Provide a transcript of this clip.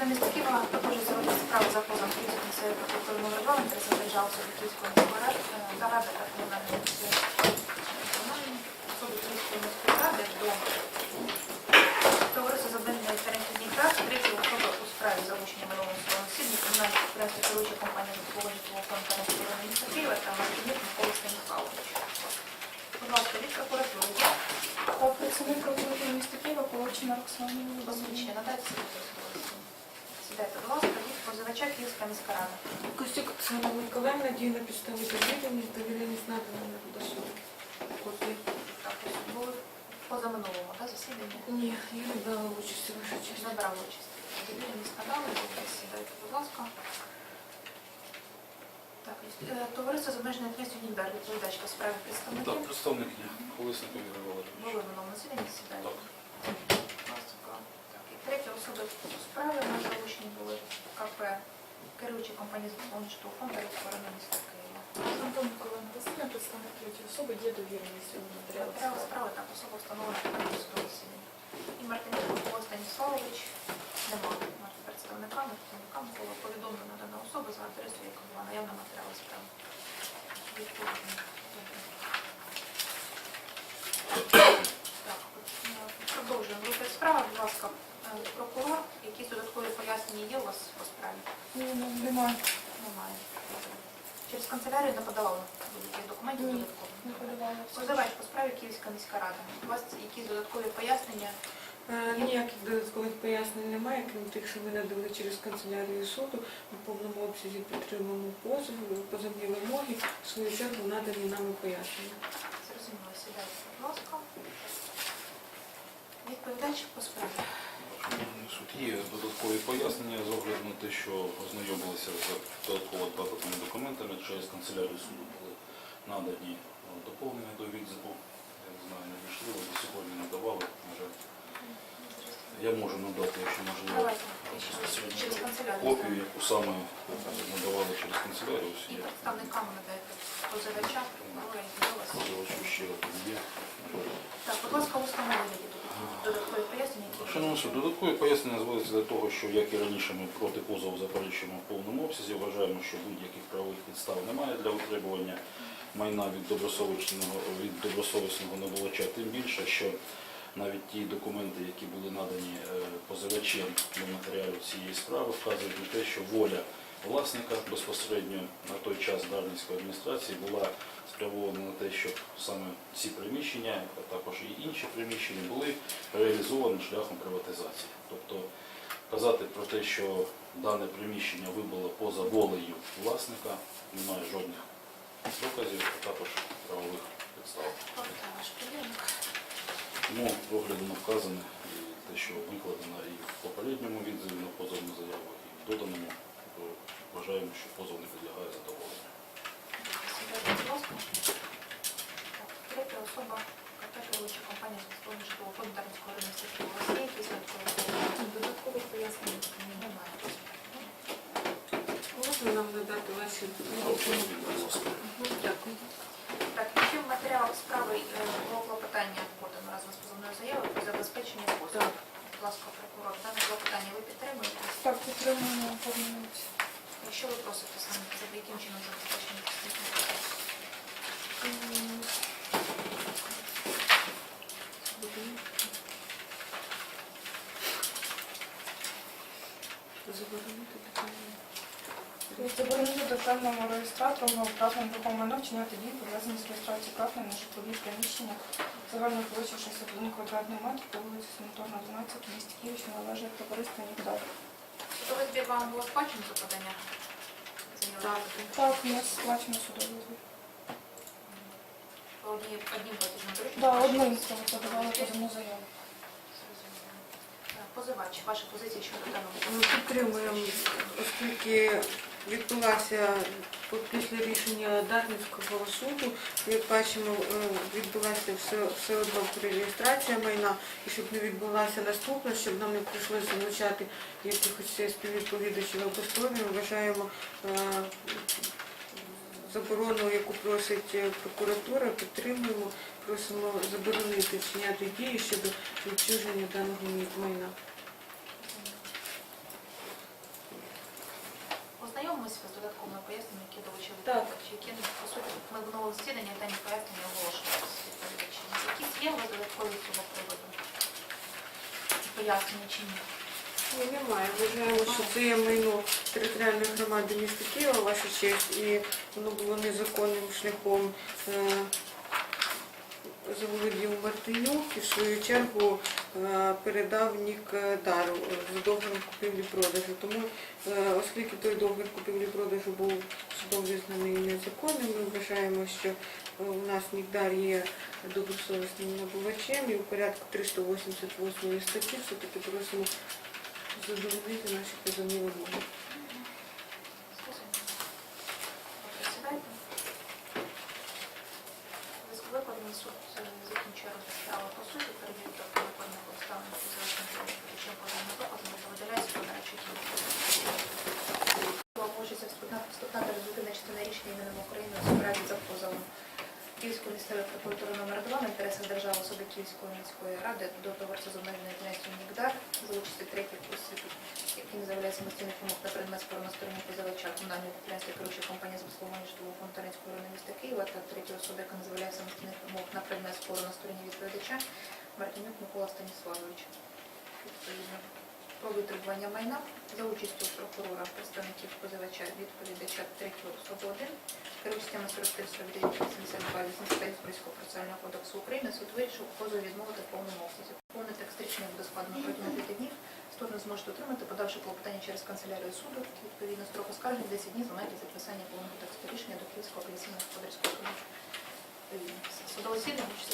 Суди міста Києва продовжує заводити справу за позовом Київського місцевої прокуратури номер 2 в інтересі державу суду Київського міської ради е, та ради та комунальної суду Київської міської ради до товариства з обмеженою відповідальністю праць третього особи у справі залучення минулого судового засідання комунального підприємства керуюча компанія житлового житлового фонду ресторану міста Києва та Мартинюк Микола Станіславович. Будь ласка, від прокуратури Працівник прокуратури міста Києва Половчина Роксана. посвідчення надайте свідоцтво. Сідайте, будь ласка, від позивача Київська міська рада. Костюк Оксана Миколаївна діє на підставі довіреність, довіреність надана до суду. Копії. Так, ось були позаминулого да, засідання. Ні, я не брала участі, ваша честь. Не брали участь. Довіреність надали, сідайте, будь ласка. Так, е, товариство з обмеженою відповідальністю Нідер, відповідачка в справі Так, представник є. Колесников Ігор Володимирович. Були в минулому засіданні, сідайте. Так. Будь ласка. Так, і третя особа у справі на залучені були КП, керуючі компанії з фонду і сторони міста Києва. Антон Миколаївна Васильна, представник третьої особи, є довіреність у матеріалах Право справи. справи так особа встановлена на судове. І Мартинюк Микола Станіславович немає представника, представникам було повідомлено дана особа за адресою, яка була наявна матеріали справи. Відповідно. Добре. Так, е, продовжуємо розгляд справи. Будь ласка, е, прокурор, якісь додаткові пояснення є у вас по справі? Ні, ну, немає. Через канцелярію не подавали будь-яких документів Ні. додатково? Не подавала. Позивач по справі Київська міська рада. У вас якісь додаткові пояснення? Е, Ніяких додаткових пояснень немає, крім тих, що ми надали через канцелярію суду, у повному обсязі підтримуємо позов, позовні вимоги, в свою чергу надані нами пояснення. Зрозуміло, сідайте, будь ласка. Відповідач по справі. Суд, є додаткові пояснення з огляду на те, що ознайомилися з додатково дататими документами через канцелярію суду були надані е, доповнення до відзиву. Я не знаю, надійшли, ви сьогодні надавали. Може, я можу надати, якщо можливо, копію, яку саме надавали через канцелярію. І представникам надаєте позивача, вас. Позивачу ще один є. Так, будь ласка, установлення є тут додаткові пояснення, які Шановні суд, додаткові пояснення зводяться до того, що як і раніше ми проти позову заперечуємо в повному обсязі, вважаємо, що будь-яких правових підстав немає для витребування майна від добросовісного від добросовісного набувача, тим більше, що навіть ті документи, які були надані е, позивачем до матеріалів цієї справи, вказують на те, що воля власника безпосередньо на той час Дарницької адміністрації була спрямована на те, щоб саме ці приміщення, а також і інші приміщення були реалізовані шляхом приватизації. Тобто казати про те, що дане приміщення вибуло поза волею власника, немає жодних доказів, а також правових підстав. Тому з огляду вказане і те, що викладено і в попередньому відзиві на позовну заяву, і в доданому, то вважаємо, що позов не підлягає задоволенню. Сідайте, будь ласка. Так, Третя особа, КП керуюча компанія з житлового житлового фонду Дарницького району міста Києва. У вас є якісь додаткові пояснення? Додаткових пояснень Немає. Можна нам надати ваші Будь ласка. Дякую. Так, якщо в матеріалах справи е, було клопотання подано разом з позовною заявою про забезпечення позову. Так. Будь ласка, прокурор, дане клопотання ви підтримуєте? Так, підтримуємо повинність. Якщо ви просите саме, за яким чином забезпечення? Заборонити питання. Заборонити державному реєстратору правним рухомого вчиняти дії, пов'язані з реєстрацією прав на житлові приміщення загальною площею 61 квадратний метр по вулиці Санаторна, 12 в місті Київ, що належить товариству Нікдар. Судовий вам було сплачено за подання? Так. Так, у нас сплачено судовий збір. По одній- одним платежним дорученням? Да, одним подавали позовну заяву. Позивач, ваша позиція щодо даного Ми підтримуємо, оскільки відбулася після рішення Дарницького суду, як бачимо, е, відбулася все, все одно перереєстрація майна, і щоб не відбулася наступна, щоб нам не прийшлося залучати якихось співвідповідачів або вважаємо е, заборону, яку просить е, прокуратура, підтримуємо, просимо заборонити вчиняти дії щодо відчуження даного майна. Пояснення, які долучили Так. відповідачі, які ну, по суті ми в новому засіданні дані пояснення оголошувалися відповідачі. Якісь є у вас додаткові з цього приводу? Пояснення чи ні? Ні, немає. Вважаємо, що це є майно територіальної громади міста Києва, ваша честь, і воно було незаконним шляхом е, заволодів Мартинюк і в свою чергу е, передав Нік е, Дару з договором купівлі-продажу. Тому, е, оскільки той договір купівлі-продажу був судом визнаний незаконним, ми вважаємо, що у нас Нікдар є добросовісним набувачем і у порядку 388 статті все-таки просимо задовольнити наші позовні вимоги. Суд е, закінчує розгляд по суті, перевірка викладених обставин фізичних що поданих не видаляється подачі тіла. Оголошується вступна вступна та результативна частина рішення іменем України у справі за позовом Київської місцевої прокуратури номер 2 на інтересах держави особи Київської міської ради до товариства з обмеженою діяльністю Нігдар за участі третіх осіб, яким заявляє самостійних вимог на предмет спору на стороні позивача комунальної підприємства керуючої компанії з обслуговування житлового фонду Таринського району міста Києва та третьої особи, яка не заявляє самостійних на предмет спору на стороні відповідача Мартинюк Микола Станіславович. Відповідно про витребування майна за участю прокурора, представників позивача, відповідача третьої особи 1, керуючи теми 43 від 82 85 Польського процесуального кодексу України, суд вирішив позову відмовити в повному обсязі. Повний текст рішення буде складено протягом 5 днів. Сторони зможуть отримати, подавши клопотання через канцелярію суду. Відповідно, строк оскарження 10 днів займає для підписання повного тексту рішення до Київського апеляційного господарського суду. Судове засідання, чи